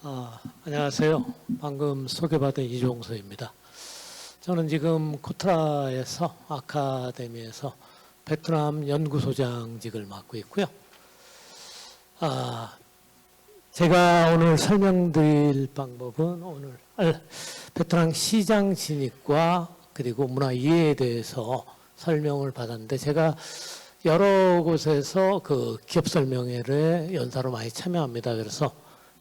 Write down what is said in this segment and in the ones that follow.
아, 안녕하세요. 방금 소개받은 이종서입니다. 저는 지금 코트라에서 아카데미에서 베트남 연구소장직을 맡고 있고요. 아, 제가 오늘 설명드릴 방법은 오늘 아, 베트남 시장 진입과 그리고 문화 이해에 대해서 설명을 받았는데 제가 여러 곳에서 그 기업 설명회를 연사로 많이 참여합니다. 그래서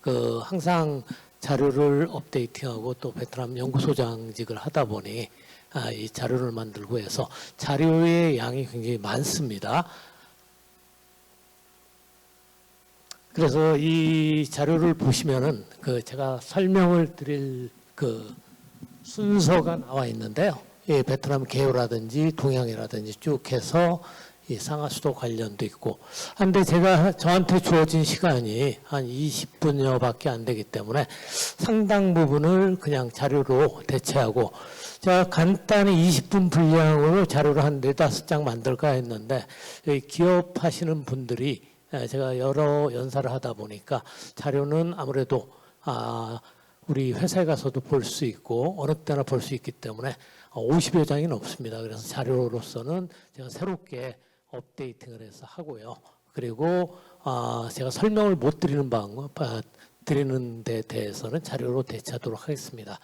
그 항상 자료를 업데이팅하고 또 베트남 연구소장직을 하다 보니 아, 이 자료를 만들고 해서 자료의 양이 굉장히 많습니다. 그래서 이 자료를 보시면은 그 제가 설명을 드릴 그 순서가 나와 있는데요. 이 베트남 개요라든지 동양이라든지 쭉 해서 이 상하수도 관련도 있고. 한데 제가 저한테 주어진 시간이 한 20분여밖에 안 되기 때문에 상당 부분을 그냥 자료로 대체하고 제가 간단히 20분 분량으로 자료를 한 네다섯 장 만들까 했는데 여기 기업 하시는 분들이 예, 제가 여러 연사를 하다 보니까 자료는 아무래도 아, 우리 회사에 가서도 볼 수 있고 어느 때나 볼 수 있기 때문에 50여 장이 넘습니다. 그래서 자료로서는 제가 새롭게 업데이팅을 해서 하고요. 그리고 아, 제가 설명을 못 드리는 방법 아, 드리는 데 대해서는 자료로 대체하도록 하겠습니다.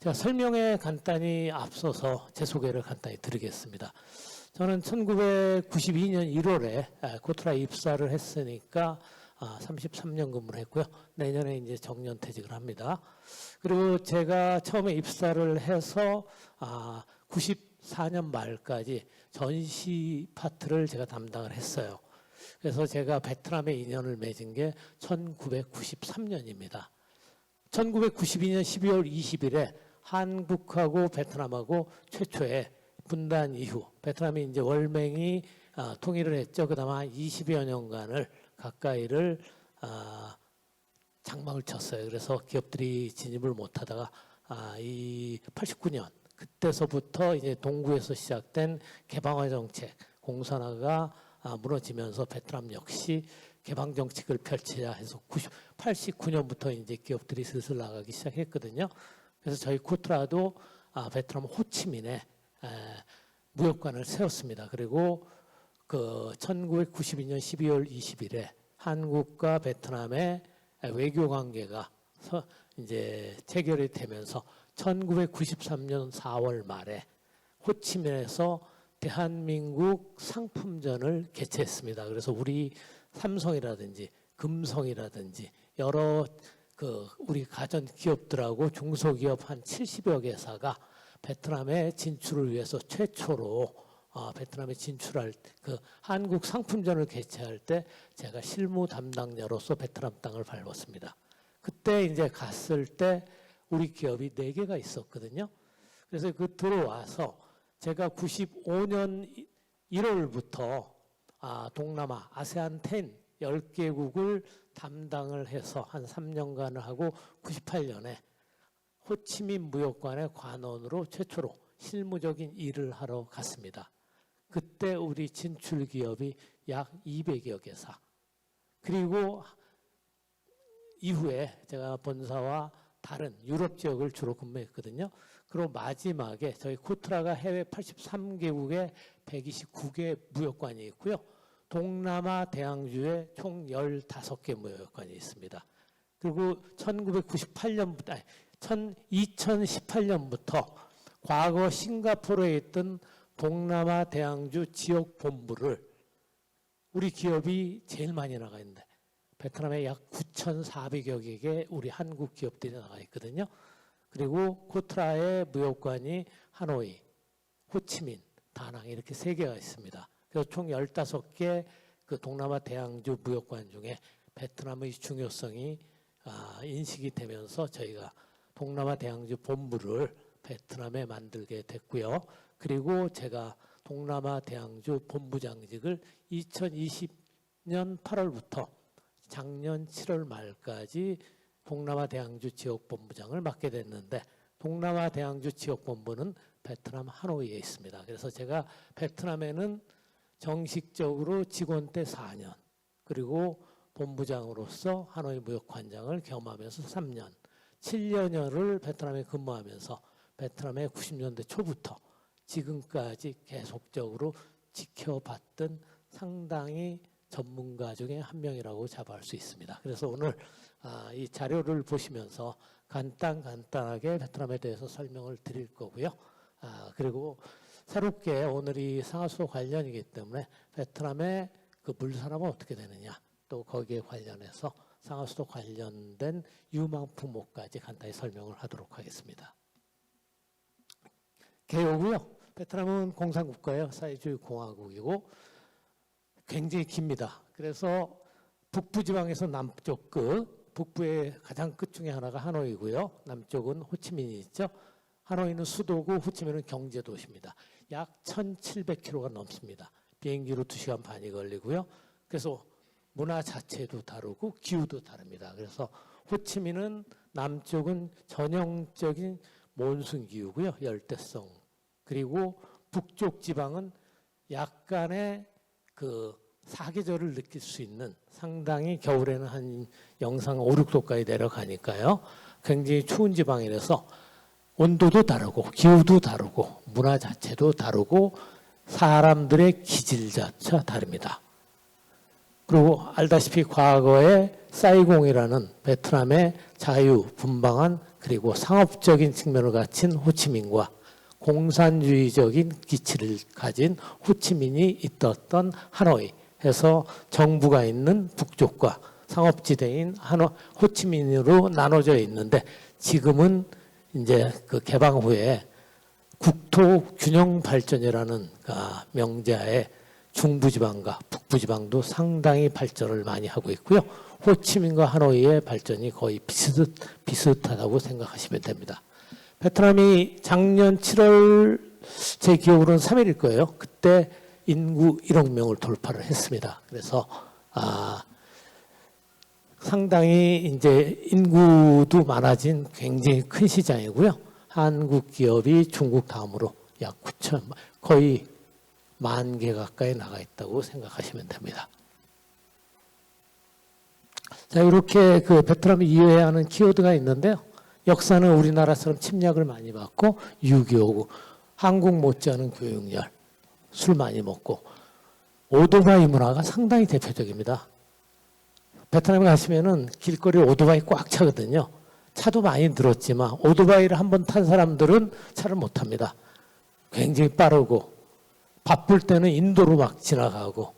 제가 설명에 간단히 앞서서 제 소개를 간단히 드리겠습니다. 저는 1992년 1월에 아, 코트라 입사를 했으니까 33년 근무를 했고요. 내년에 이제 정년 퇴직을 합니다. 그리고 제가 처음에 입사를 해서 94년 말까지 전시 파트를 제가 담당을 했어요. 그래서 제가 베트남에 인연을 맺은 게 1993년입니다. 1992년 12월 20일에 한국하고 베트남하고 최초의 분단 이후 베트남이 이제 월맹이 아, 통일을 했죠. 그다음 한 20여 년간을 가까이를 아, 장막을 쳤어요. 그래서 기업들이 진입을 못하다가 아, 이 89년 그때서부터 이제 동구에서 시작된 개방화 정책 공산화가 아, 무너지면서 베트남 역시 개방 정책을 펼치자 해서 90, 89년부터 이제 기업들이 슬슬 나가기 시작했거든요. 그래서 저희 코트라도 아, 베트남 호치민에 에, 무역관을 세웠습니다. 그리고 그 1992년 12월 20일에 한국과 베트남의 외교 관계가 서 이제 체결이 되면서 1993년 4월 말에 호치민에서 대한민국 상품전을 개최했습니다. 그래서 우리 삼성이라든지 금성이라든지 여러 그 우리 가전 기업들하고 중소기업 한 70여 개사가 베트남에 진출을 위해서 최초로 어, 베트남에 진출할 그 한국 상품전을 개최할 때 제가 실무 담당자로서 베트남 땅을 밟았습니다. 그때 이제 갔을 때 우리 기업이 네 개가 있었거든요. 그래서 그 들어와서 제가 95년 1월부터 아, 동남아 아세안 10 10개국을 담당을 해서 한 3년간을 하고 98년에 호치민 무역관의 관원으로 최초로 실무적인 일을 하러 갔습니다. 그때 우리 진출 기업이 약 200여 개사. 그리고 이후에 제가 본사와 다른 유럽 지역을 주로 근무했거든요. 그리고 마지막에 저희 코트라가 해외 83개국에 129개 무역관이 있고요. 동남아 대항주에 총 15개 무역관이 있습니다. 그리고 1998년부터 아니, 2018년부터 과거 싱가포르에 있던 동남아 대항주 지역 본부를 우리 기업이 제일 많이 나가 있는데 베트남에 약 9,400여 개의 우리 한국 기업들이 나가 있거든요. 그리고 코트라의 무역관이 하노이, 호치민, 다낭 이렇게 세 개가 있습니다. 그래서 총 15개 그 동남아 대항주 무역관 중에 베트남의 중요성이 아, 인식이 되면서 저희가 동남아 대항주 본부를 베트남에 만들게 됐고요. 그리고 제가 동남아 대항주 본부장직을 2020년 8월부터 작년 7월 말까지 동남아 대항주 지역 본부장을 맡게 됐는데 동남아 대항주 지역 본부는 베트남 하노이에 있습니다. 그래서 제가 베트남에는 정식적으로 직원 때 4년 그리고 본부장으로서 하노이 무역관장을 겸하면서 3년, 7년여를 베트남에 근무하면서 베트남의 90년대 초부터 지금까지 계속적으로 지켜봤던 상당히 전문가 중에 한 명이라고 잡아할 수 있습니다. 그래서 오늘 아, 이 자료를 보시면서 간단 간단하게 베트남에 대해서 설명을 드릴 거고요. 아, 그리고 새롭게 오늘이 상하수 관련이기 때문에 베트남의 그 물산업은 어떻게 되느냐 또 거기에 관련해서 상하수도 관련된 유망 품목까지 간단히 설명을 하도록 하겠습니다. 개요고요. 베트남은 공산국가예요. 사회주의 공화국이고 굉장히 깁니다. 그래서 북부 지방에서 남쪽 끝, 북부의 가장 끝 중에 하나가 하노이고요. 남쪽은 호치민이 있죠. 하노이는 수도고 호치민은 경제 도시입니다. 약 1,700km가 넘습니다. 비행기로 2시간 반이 걸리고요. 그래서 문화 자체도 다르고 기후도 다릅니다. 그래서 호치민은 남쪽은 전형적인 몬순 기후고요. 열대성. 그리고 북쪽 지방은 약간의 그 사계절을 느낄 수 있는 상당히 겨울에는 한 영상 5, 6도까지 내려가니까요. 굉장히 추운 지방이라서 온도도 다르고 기후도 다르고 문화 자체도 다르고 사람들의 기질 자체가 다릅니다. 그리고 알다시피 과거에 사이공이라는 베트남의 자유 분방한 그리고 상업적인 측면을 갖춘 호치민과 공산주의적인 기치를 가진 호치민이 있었던 하노이 해서 정부가 있는 북쪽과 상업지대인 하노 호치민으로 나눠져 있는데 지금은 이제 그 개방 후에 국토 균형 발전이라는 아, 명제하에 중부지방과 북부지방도 상당히 발전을 많이 하고 있고요. 호치민과 하노이의 발전이 거의 비슷, 비슷하다고 생각하시면 됩니다. 베트남이 작년 7월 제 기억으로는 3일일 거예요. 그때 인구 1억 명을 돌파를 했습니다. 그래서 아, 상당히 이제 인구도 많아진 굉장히 큰 시장이고요. 한국 기업이 중국 다음으로 약 9천 거의 만 개 가까이 나가 있다고 생각하시면 됩니다. 자 이렇게 그 베트남이 이해해야 하는 키워드가 있는데요. 역사는 우리나라처럼 침략을 많이 받고 6.25고 한국 못지않은 교육열 술 많이 먹고 오토바이 문화가 상당히 대표적입니다. 베트남에 가시면은 길거리 오토바이 꽉 차거든요. 차도 많이 늘었지만 오토바이를 한 번 탄 사람들은 차를 못 탑니다. 굉장히 빠르고 바쁠 때는 인도로 막 지나가고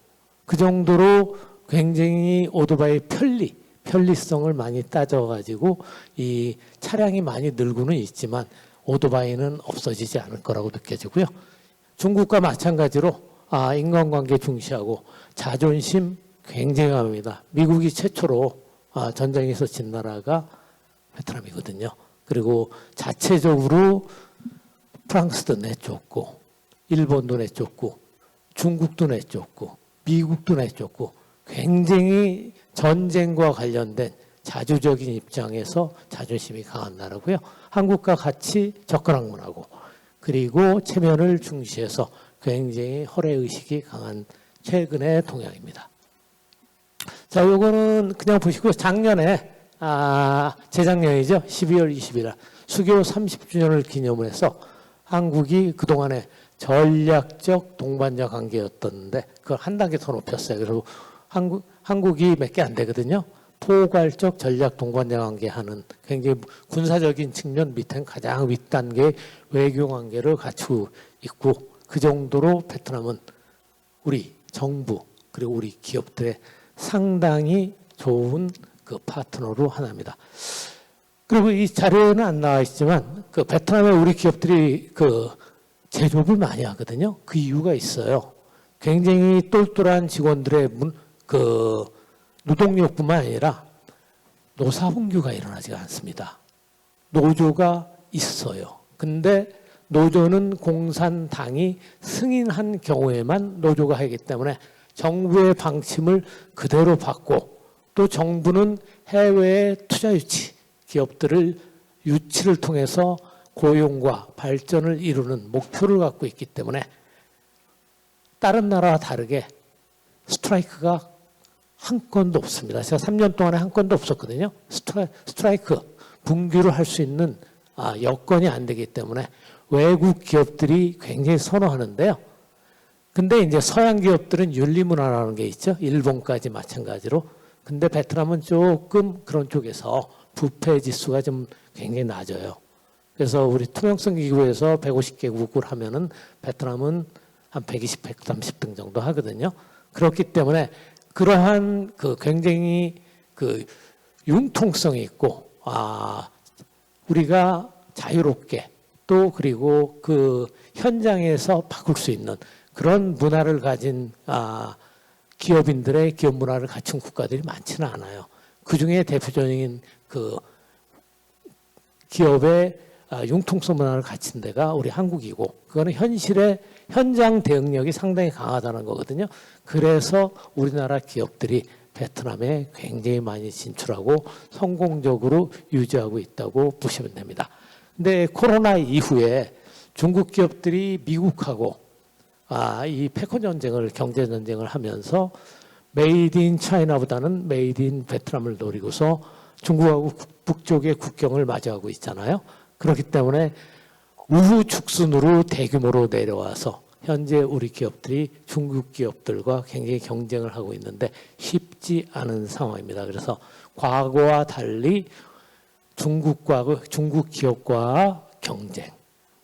그 정도로 굉장히 오토바이 편리, 편리성을 많이 따져가지고 이 차량이 많이 늘고는 있지만 오토바이는 없어지지 않을 거라고 느껴지고요. 중국과 마찬가지로 아, 인간관계 중시하고 자존심 굉장히 강합니다. 미국이 최초로 아, 전쟁에서 진 나라가 베트남이거든요. 그리고 자체적으로 프랑스도 내쫓고 일본도 내쫓고 중국도 내쫓고 미국도 내쫓고 굉장히 전쟁과 관련된 자주적인 입장에서 자존심이 강한 나라고요. 한국과 같이 접근 학문하고 그리고 체면을 중시해서 굉장히 허례 의식이 강한 최근의 동향입니다. 자, 요거는 그냥 보시고 작년에 아, 재작년이죠. 12월 20일 수교 30주년을 기념을 해서 한국이 그동안에 전략적 동반자 관계였던데 그걸 한 단계 더 높였어요. 그리고 한국, 한국이 몇 개 안 되거든요. 포괄적 전략 동반자 관계 하는 굉장히 군사적인 측면 밑엔 가장 윗단계 외교 관계를 갖추고 있고 그 정도로 베트남은 우리 정부 그리고 우리 기업들의 상당히 좋은 그 파트너로 하나입니다. 그리고 이 자료에는 안 나와 있지만 그 베트남의 우리 기업들이 그 제조업을 많이 하거든요. 그 이유가 있어요. 굉장히 똘똘한 직원들의 문, 그 노동력뿐만 아니라 노사분규가 일어나지가 않습니다. 노조가 있어요. 근데 노조는 공산당이 승인한 경우에만 노조가 하기 때문에 정부의 방침을 그대로 받고 또 정부는 해외의 투자 유치 기업들을 유치를 통해서 고용과 발전을 이루는 목표를 갖고 있기 때문에 다른 나라와 다르게 스트라이크가 한 건도 없습니다. 제가 3년 동안에 한 건도 없었거든요. 스트라, 스트라이크, 분규를 할 수 있는 아, 여건이 안 되기 때문에 외국 기업들이 굉장히 선호하는데요. 근데 이제 서양 기업들은 윤리 문화라는 게 있죠. 일본까지 마찬가지로. 근데 베트남은 조금 그런 쪽에서 부패 지수가 좀 굉장히 낮아요. 그래서 우리 투명성 기구에서 150개국을 하면은 베트남은 한 120, 130등 정도 하거든요. 그렇기 때문에 그러한 그 굉장히 그 융통성이 있고 아 우리가 자유롭게 또 그리고 그 현장에서 바꿀 수 있는 그런 문화를 가진 아 기업인들의 기업 문화를 갖춘 국가들이 많지는 않아요. 그 중에 대표적인 그 기업의 아, 융통성 문화를 갖춘 데가 우리 한국이고 그거는 현실의 현장 대응력이 상당히 강하다는 거거든요. 그래서 우리나라 기업들이 베트남에 굉장히 많이 진출하고 성공적으로 유지하고 있다고 보시면 됩니다. 근데 코로나 이후에 중국 기업들이 미국하고 아, 이 패권 전쟁을 경제 전쟁을 하면서 메이드 인 차이나보다는 메이드 인 베트남을 노리고서 중국하고 국- 북쪽의 국경을 맞이하고 있잖아요. 그렇기 때문에 우후 축순으로 대규모로 내려와서 현재 우리 기업들이 중국 기업들과 굉장히 경쟁을 하고 있는데 쉽지 않은 상황입니다. 그래서 과거와 달리 중국과 중국 기업과 경쟁,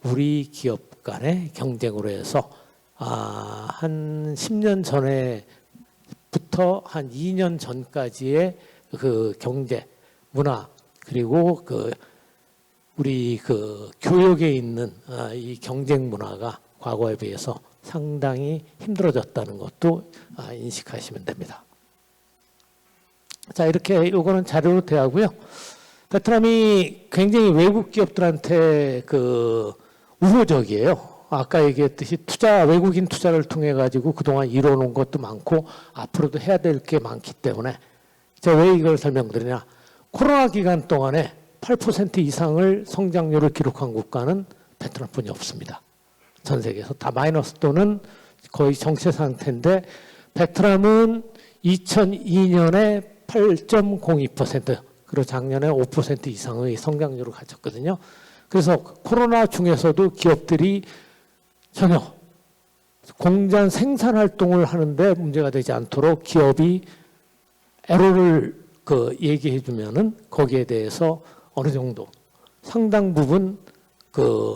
우리 기업 간의 경쟁으로 해서 아, 한 10년 전에부터 한 2년 전까지의 그 경제 문화 그리고 그 우리 그 교육에 있는 아, 이 경쟁 문화가 과거에 비해서 상당히 힘들어졌다는 것도 아, 인식하시면 됩니다. 자 이렇게 요거는 자료로 대하고요. 베트남이 굉장히 외국 기업들한테 그 우호적이에요. 아까 얘기했듯이 투자 외국인 투자를 통해 가지고 그동안 이뤄놓은 것도 많고 앞으로도 해야 될 게 많기 때문에 제가 왜 이걸 설명드리냐 코로나 기간 동안에 8% 이상을 성장률을 기록한 국가는 베트남뿐이 없습니다. 전 세계에서 다 마이너스 또는 거의 정체 상태인데 베트남은 2002년에 8.02% 그리고 작년에 5% 이상의 성장률을 가졌거든요. 그래서 코로나 중에서도 기업들이 전혀 공장 생산 활동을 하는데 문제가 되지 않도록 기업이 에러를 그 얘기해 주면은 거기에 대해서 어느 정도 상당 부분 그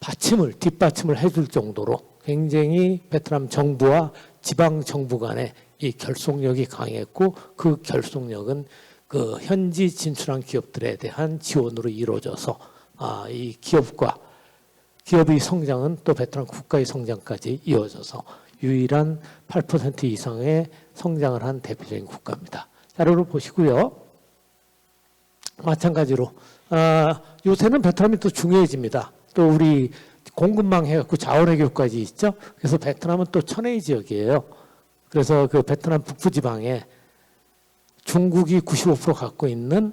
받침을 뒷받침을 해줄 정도로 굉장히 베트남 정부와 지방 정부 간의 이 결속력이 강했고 그 결속력은 그 현지 진출한 기업들에 대한 지원으로 이루어져서 아, 이 기업과 기업의 성장은 또 베트남 국가의 성장까지 이어져서 유일한 8% 이상의 성장을 한 대표적인 국가입니다. 자료를 보시고요. 마찬가지로 아, 요새는 베트남이 또 중요해집니다. 또 우리 공급망 해갖고 자원외교까지 있죠. 그래서 베트남은 또 천혜의 지역이에요. 그래서 그 베트남 북부 지방에 중국이 95% 갖고 있는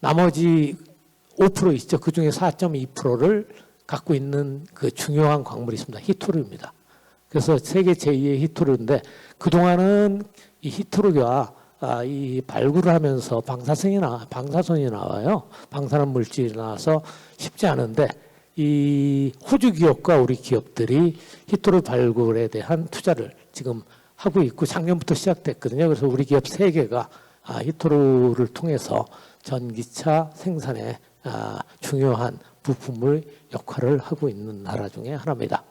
나머지 5% 있죠. 그 중에 4.2%를 갖고 있는 그 중요한 광물이 있습니다. 히토르입니다. 그래서 세계 제2의 히토르인데 그동안은 이 히토르가 아, 이 발굴을 하면서 방사성이 나, 방사선이 나와요. 방사능 물질이 나와서 쉽지 않은데 이 호주 기업과 우리 기업들이 히토르 발굴에 대한 투자를 지금 하고 있고 작년부터 시작됐거든요. 그래서 우리 기업 세 개가 아, 히토르를 통해서 전기차 생산에 아, 중요한 부품을 역할을 하고 있는 나라 중에 하나입니다.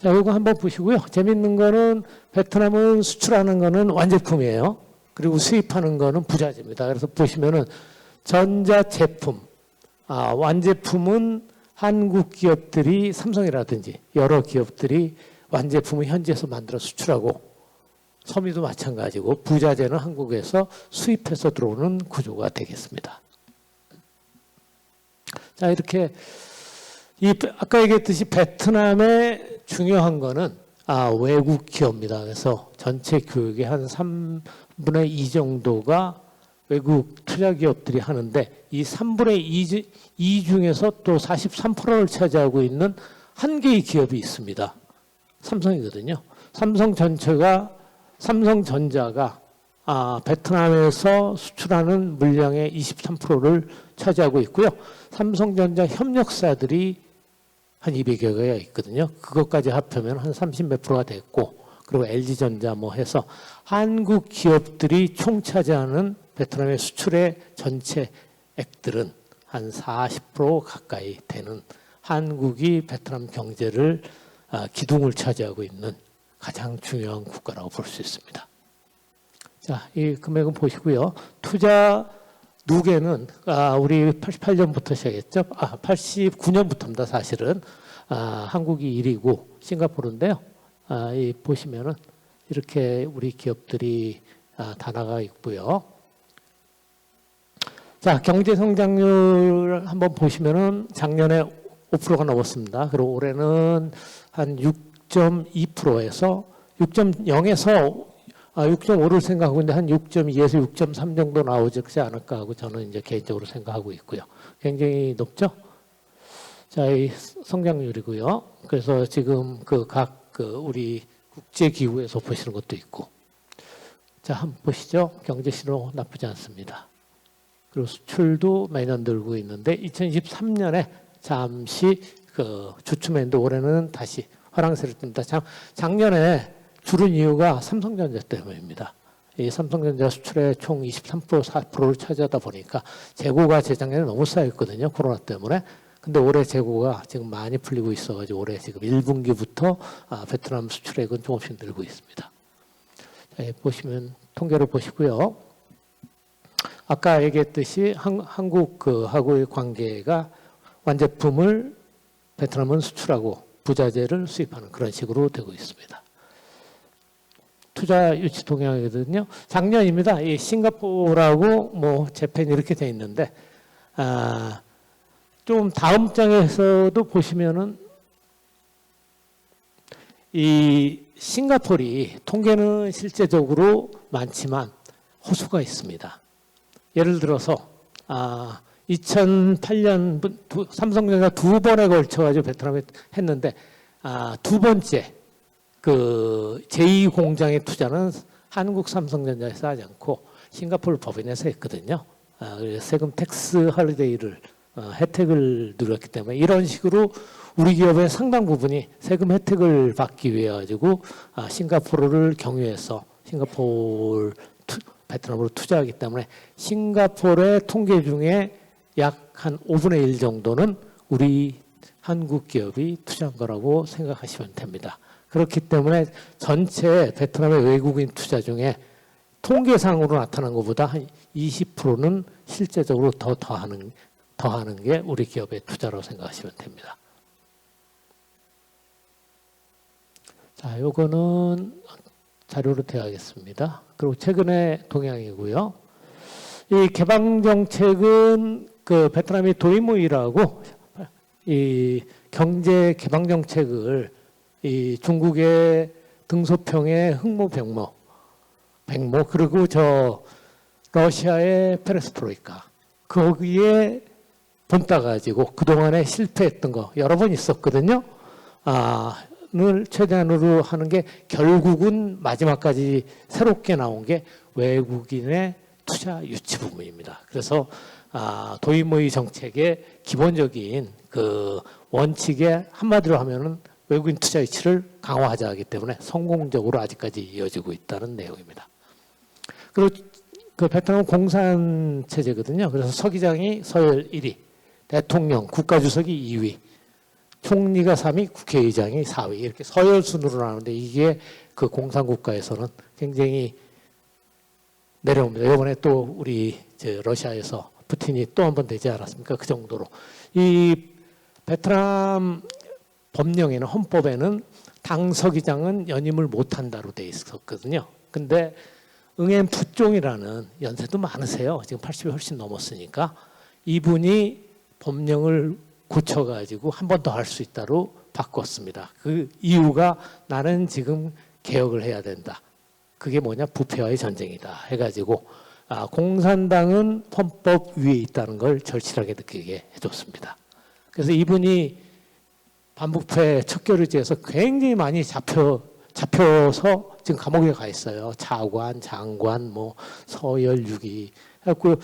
자, 이거 한번 보시고요. 재밌는 거는 베트남은 수출하는 거는 완제품이에요. 그리고 수입하는 거는 부자재입니다. 그래서 보시면은 전자 제품, 아, 완제품은 한국 기업들이 삼성이라든지 여러 기업들이 완제품을 현지에서 만들어 수출하고 섬유도 마찬가지고 부자재는 한국에서 수입해서 들어오는 구조가 되겠습니다. 자 이렇게 이 아까 얘기했듯이 베트남의 중요한 거는 아 외국 기업입니다. 그래서 전체 교육의 한 3 분의 2 정도가 외국 투자 기업들이 하는데 이 3분의 2, 2 중에서 또 43%를 차지하고 있는 한 개의 기업이 있습니다. 삼성이거든요. 삼성 전체가 삼성전자가 아, 베트남에서 수출하는 물량의 23%를 차지하고 있고요. 삼성전자 협력사들이 한 200여 개가 있거든요. 그것까지 합하면 한 30 몇 프로가 됐고, 그리고 LG전자 뭐 해서 한국 기업들이 총 차지하는 베트남의 수출의 전체 액들은 한 40% 가까이 되는 한국이 베트남 경제를 아, 기둥을 차지하고 있는 가장 중요한 국가라고 볼 수 있습니다. 자, 이 금액은 보시고요. 투자 누계는 아, 우리 88년부터 시작했죠. 아, 89년부터입니다. 사실은 아, 한국이 1위고 싱가포르인데요. 아, 이 보시면은 이렇게 우리 기업들이 아, 다 나가 있고요. 자, 경제 성장률 한번 보시면은 작년에 5%가 넘었습니다. 그리고 올해는 한 6.2%에서 6.0에서 아, 6.5를 생각하고 있는데 한 6.2에서 6.3 정도 나오지 않을까 하고 저는 이제 개인적으로 생각하고 있고요. 굉장히 높죠? 자, 이 성장률이고요. 그래서 지금 그 각 그 우리 국제 기구에서 보시는 것도 있고. 자, 한번 보시죠. 경제 신호 나쁘지 않습니다. 그리고 수출도 매년 늘고 있는데 2023년에 잠시 그 주춤했는데 올해는 다시 화랑세를 띱니다. 작, 작년에 줄은 이유가 삼성전자 때문입니다. 이 삼성전자 수출의 총 23% 4%를 차지하다 보니까 재고가 재작년에 너무 쌓였거든요. 코로나 때문에. 근데 올해 재고가 지금 많이 풀리고 있어가지고 올해 지금 1분기부터 아, 베트남 수출액은 조금씩 늘고 있습니다. 자, 예, 보시면 통계를 보시고요. 아까 얘기했듯이 한, 한국 그 하고의 관계가 완제품을 베트남은 수출하고 부자재를 수입하는 그런 식으로 되고 있습니다. 투자 유치 동향이거든요. 작년입니다. 이 싱가포르하고 뭐 재팬 이렇게 돼 있는데 아, 좀 다음 장에서도 보시면은 이 싱가포르이 통계는 실제적으로 많지만 호수가 있습니다. 예를 들어서 아, 2008년 두, 삼성전자 두 번에 걸쳐 가지고 베트남에 했는데 아, 두 번째 그 제2 공장의 투자는 한국 삼성전자에서 하지 않고 싱가포르 법인에서 했거든요. 아, 세금 텍스 할리데이를 어, 혜택을 누렸기 때문에 이런 식으로 우리 기업의 상당 부분이 세금 혜택을 받기 위해 가지고 아, 싱가포르를 경유해서 싱가포르 투, 베트남으로 투자하기 때문에 싱가포르의 통계 중에 약 한 5분의 1 정도는 우리 한국 기업이 투자한 거라고 생각하시면 됩니다. 그렇기 때문에 전체 베트남의 외국인 투자 중에 통계상으로 나타난 것보다 한 20%는 실제적으로 더 더하는 더하는 게 우리 기업의 투자라고 생각하시면 됩니다. 자, 요거는 자료로 대하겠습니다. 그리고 최근의 동향이고요. 이 개방 정책은 그 베트남이 도이무이라고 이 경제 개방 정책을 이 중국의 등소평의 흑모 백모 백모 그리고 저 러시아의 페레스트로이카 거기에 본따 가지고 그동안에 실패했던 거 여러 번 있었거든요. 아, 를 최대한으로 하는 게 결국은 마지막까지 새롭게 나온 게 외국인의 투자 유치 부분입니다. 그래서 아, 도입 모의 정책의 기본적인 그 원칙에 한마디로 하면은 외국인 투자 유치를 강화하자 하기 때문에 성공적으로 아직까지 이어지고 있다는 내용입니다. 그리고 그 베트남 공산 체제거든요. 그래서 서기장이 서열 1위, 대통령, 국가주석이 2위, 총리가 3위, 국회의장이 4위 이렇게 서열 순으로 나오는데 이게 그 공산 국가에서는 굉장히 내려옵니다. 이번에 또 우리 러시아에서 푸틴이 또 한 번 되지 않았습니까? 그 정도로 이 베트남 법령에는 헌법에는 당서기장은 연임을 못한다로 돼 있었거든요. 근데 응엔 푸종이라는 연세도 많으세요. 지금 80이 훨씬 넘었으니까 이분이 법령을 고쳐가지고 한 번 더 할 수 있다로 바꿨습니다. 그 이유가 나는 지금 개혁을 해야 된다. 그게 뭐냐 부패와의 전쟁이다 해가지고 아, 공산당은 헌법 위에 있다는 걸 절실하게 느끼게 해줬습니다. 그래서 이분이 반부패 척결의지에서 굉장히 많이 잡혀 잡혀서 지금 감옥에 가 있어요. 차관, 장관, 뭐 서열 6위. 그래갖고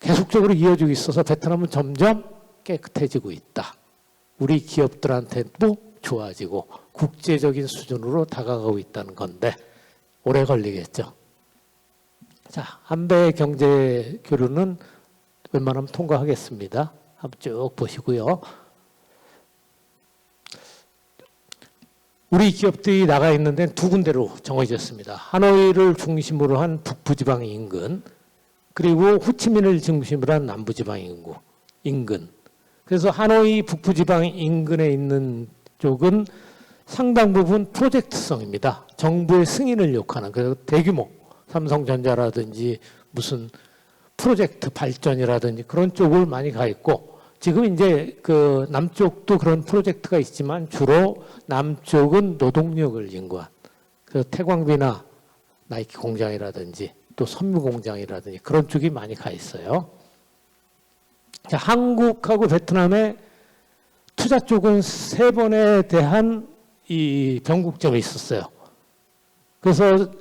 계속적으로 이어지고 있어서 베트남은 점점 깨끗해지고 있다. 우리 기업들한테도 좋아지고 국제적인 수준으로 다가가고 있다는 건데 오래 걸리겠죠. 자, 한배 경제 교류는 웬만하면 통과하겠습니다. 한번 쭉 보시고요. 우리 기업들이 나가 있는 데는 두 군데로 정해졌습니다. 하노이를 중심으로 한 북부지방 인근, 그리고 호치민을 중심으로 한 남부지방 인구, 인근. 그래서 하노이 북부지방 인근에 있는 쪽은 상당 부분 프로젝트성입니다. 정부의 승인을 요구하는 그래서 대규모 삼성전자라든지 무슨 프로젝트 발전이라든지 그런 쪽을 많이 가 있고 지금 이제 그 남쪽도 그런 프로젝트가 있지만 주로 남쪽은 노동력을 인구한 그 태광비나 나이키 공장이라든지 또 섬유 공장이라든지 그런 쪽이 많이 가 있어요. 자, 한국하고 베트남의 투자 쪽은 세 번에 대한 이 변곡점이 있었어요. 그래서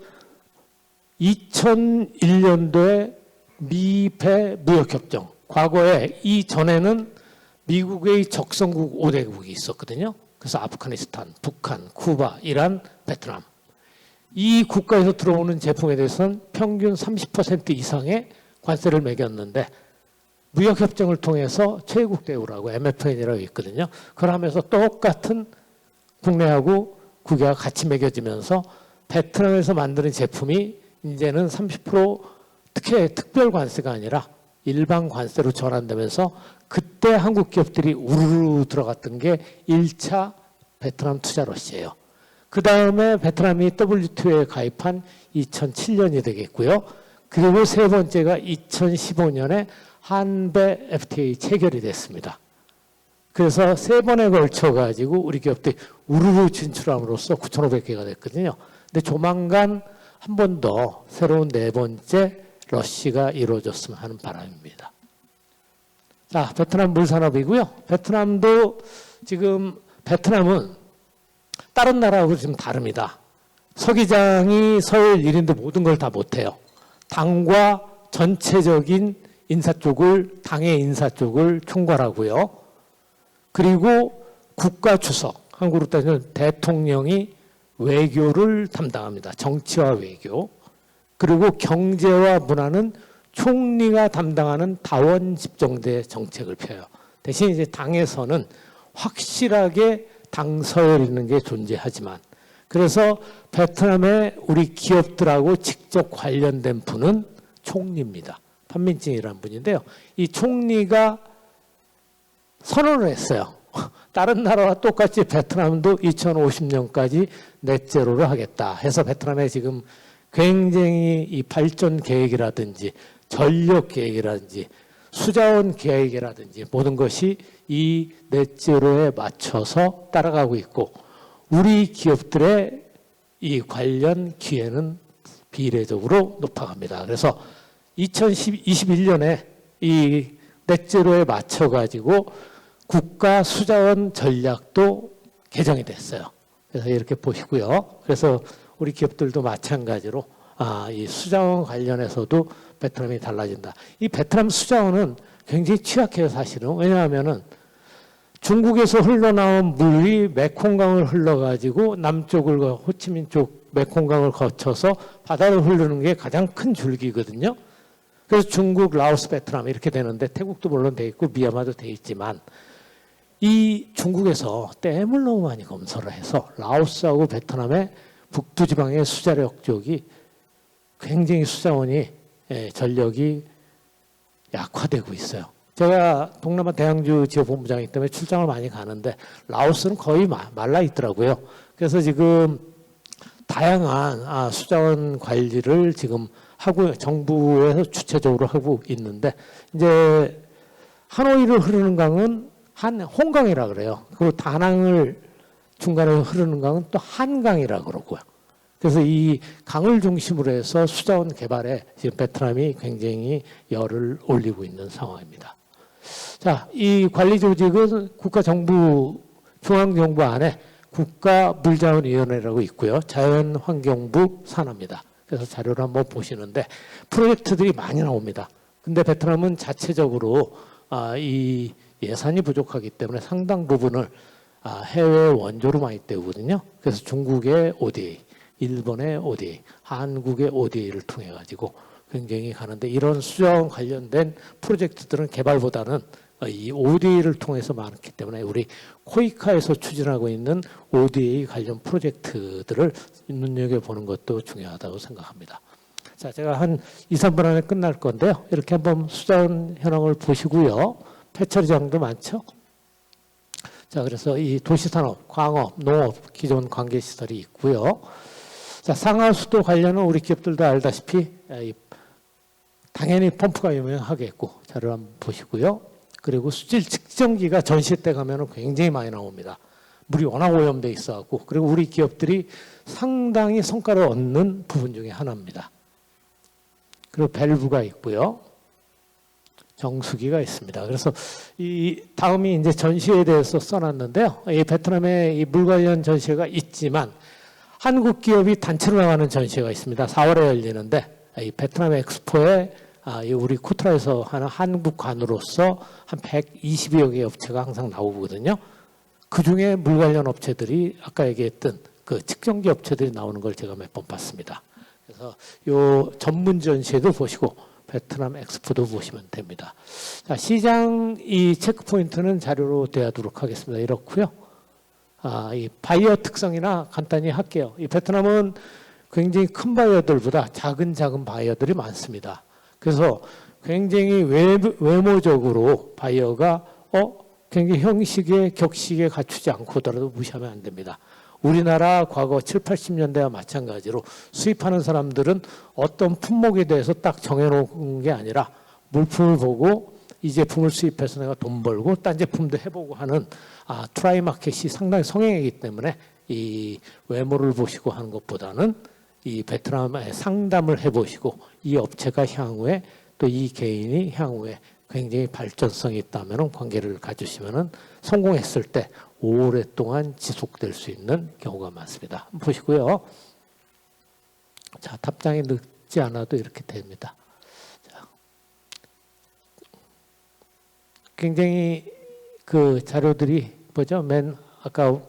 2001년도에 미배 무역협정. 과거에 이 전에는 미국의 적성국 5대국이 있었거든요. 그래서 아프가니스탄, 북한, 쿠바, 이란, 베트남. 이 국가에서 들어오는 제품에 대해서는 평균 30% 이상의 관세를 매겼는데 무역협정을 통해서 최국 대우라고 MFN이라고 있거든요. 그걸 하면서 똑같은 국내하고 국외가 같이 매겨지면서 베트남에서 만드는 제품이 이제는 30% 특혜 특별 관세가 아니라 일반 관세로 전환되면서 그때 한국 기업들이 우르르 들어갔던 게 1차 베트남 투자 러시예요. 그 다음에 베트남이 WTO에 가입한 2007년이 되겠고요. 그리고 세 번째가 2015년에 한배 FTA 체결이 됐습니다. 그래서 세 번에 걸쳐 가지고 우리 기업들이 우르르 진출함으로써 9,500개가 됐거든요. 근데 조만간 한 번 더 새로운 네 번째 러시가 이루어졌으면 하는 바람입니다. 자, 베트남 물산업이고요. 베트남도 지금 베트남은 다른 나라하고 좀 다릅니다. 서기장이 서열 1인도 모든 걸 다 못해요. 당과 전체적인 인사 쪽을 당의 인사 쪽을 총괄하고요. 그리고 국가 주석 한국으로 따지면 대통령이 외교를 담당합니다. 정치와 외교. 그리고 경제와 문화는 총리가 담당하는 다원 집정대 정책을 펴요. 대신 이제 당에서는 확실하게 당 서열 있는 게 존재하지만 그래서 베트남의 우리 기업들하고 직접 관련된 분은 총리입니다. 판민증이라는 분인데요. 이 총리가 선언을 했어요. 다른 나라와 똑같이 베트남도 2050년까지 넷제로를 하겠다 해서 베트남에 지금 굉장히 이 발전 계획이라든지 전력 계획이라든지 수자원 계획이라든지 모든 것이 이 넷제로에 맞춰서 따라가고 있고 우리 기업들의 이 관련 기회는 비례적으로 높아갑니다. 그래서 2021년에 이 넷제로에 맞춰 가지고 국가 수자원 전략도 개정이 됐어요. 그래서 이렇게 보시고요. 그래서 우리 기업들도 마찬가지로 아, 이 수자원 관련해서도 베트남이 달라진다. 이 베트남 수자원은 굉장히 취약해요, 사실은. 왜냐하면은 중국에서 흘러나온 물이 메콩강을 흘러가지고 남쪽을 그 호치민 쪽 메콩강을 거쳐서 바다를 흐르는 게 가장 큰 줄기거든요. 그래서 중국, 라오스, 베트남 이렇게 되는데 태국도 물론 돼 있고 미얀마도 돼 있지만 이 중국에서 댐을 너무 많이 건설을 해서 라오스하고 베트남의 북부 지방의 수자력 쪽이 굉장히 수자원이 예, 전력이 약화되고 있어요. 제가 동남아 대양주 지역본부장이기 때문에 출장을 많이 가는데 라오스는 거의 말라 있더라고요. 그래서 지금 다양한 아, 수자원 관리를 지금 하고 정부에서 주체적으로 하고 있는데 이제 하노이를 흐르는 강은 한 홍강이라 그래요. 그 다낭을 중간에 흐르는 강은 또 한강이라 그러고요. 그래서 이 강을 중심으로 해서 수자원 개발에 지금 베트남이 굉장히 열을 올리고 있는 상황입니다. 자, 이 관리 조직은 국가정부, 중앙정부 안에 국가물자원위원회라고 있고요. 자연환경부 산하입니다. 그래서 자료를 한번 보시는데 프로젝트들이 많이 나옵니다. 근데 베트남은 자체적으로 아, 이 예산이 부족하기 때문에 상당 부분을 아, 해외 원조로 많이 떼우거든요. 그래서 중국의 ODA, 일본의 ODA, 한국의 ODA를 통해 가지고 굉장히 가는데 이런 수자원 관련된 프로젝트들은 개발보다는 어, 이 ODA를 통해서 많기 때문에 우리 코이카에서 추진하고 있는 ODA 관련 프로젝트들을 눈여겨보는 것도 중요하다고 생각합니다. 자, 제가 한 2, 3분 안에 끝날 건데요. 이렇게 한번 수자원 현황을 보시고요. 폐처리장도 많죠. 자, 그래서 이 도시산업, 광업, 농업, 기존 관계시설이 있고요. 자, 상하수도 관련은 우리 기업들도 알다시피 이 당연히 펌프가 유명하겠고 자료 한번 보시고요. 그리고 수질 측정기가 전시 때 가면은 굉장히 많이 나옵니다. 물이 워낙 오염돼 있어갖고 그리고 우리 기업들이 상당히 성과를 얻는 부분 중에 하나입니다. 그리고 밸브가 있고요. 정수기가 있습니다. 그래서 이 다음이 이제 전시에 대해서 써놨는데요. 이 베트남에 이 물 관련 전시회가 있지만 한국 기업이 단체로 나가는 전시회가 있습니다. 4월에 열리는데 이 베트남 엑스포에 우리 쿠트라에서 하는 한국관으로서 한 120여 개 업체가 항상 나오거든요. 그 중에 물 관련 업체들이 아까 얘기했던 그 측정기 업체들이 나오는 걸 제가 몇 번 봤습니다. 그래서 요 전문 전시회도 보시고 베트남 엑스포도 보시면 됩니다. 자, 시장 이 체크 포인트는 자료로 대하도록 하겠습니다. 이렇고요. 아, 이 바이어 특성이나 간단히 할게요. 이 베트남은 굉장히 큰 바이어들보다 작은 작은 바이어들이 많습니다. 그래서 굉장히 외, 외모적으로 바이어가 어 굉장히 형식에 격식에 갖추지 않고더라도 무시하면 안 됩니다. 우리나라 과거 7, 80년대와 마찬가지로 수입하는 사람들은 어떤 품목에 대해서 딱 정해놓은 게 아니라 물품을 보고 이 제품을 수입해서 내가 돈 벌고 딴 제품도 해보고 하는 아, 트라이 마켓이 상당히 성행이기 때문에 이 외모를 보시고 하는 것보다는 이 베트남에 상담을 해보시고 이 업체가 향후에 또 이 개인이 향후에 굉장히 발전성이 있다면 관계를 가지시면 성공했을 때 오랫동안 지속될 수 있는 경우가 많습니다. 보시고요. 자, 답장이 늦지 않아도 이렇게 됩니다. 자, 굉장히 그 자료들이 뭐죠? 맨 아까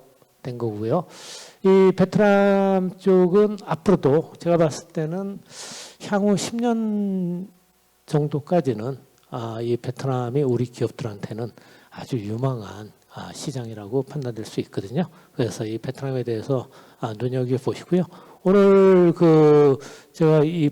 된 거고요. 이 베트남 쪽은 앞으로도 제가 봤을 때는 향후 10년 정도까지는 아, 이 베트남이 우리 기업들한테는 아주 유망한 아, 시장이라고 판단될 수 있거든요. 그래서 이 베트남에 대해서 아, 눈여겨 보시고요. 오늘 그 제가 이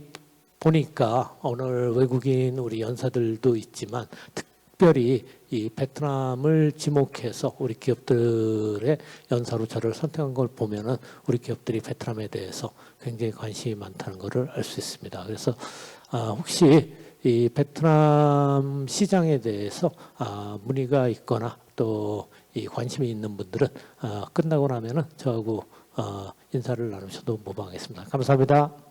보니까 오늘 외국인 우리 연사들도 있지만 특 별히 이 베트남을 지목해서 우리 기업들의 연사로 저를 선택한 걸 보면은 우리 기업들이 베트남에 대해서 굉장히 관심이 많다는 것을 알 수 있습니다. 그래서 아, 혹시 이 베트남 시장에 대해서 아, 문의가 있거나 또 이 관심이 있는 분들은 아, 끝나고 나면은 저하고 어, 인사를 나누셔도 무방하겠습니다. 감사합니다.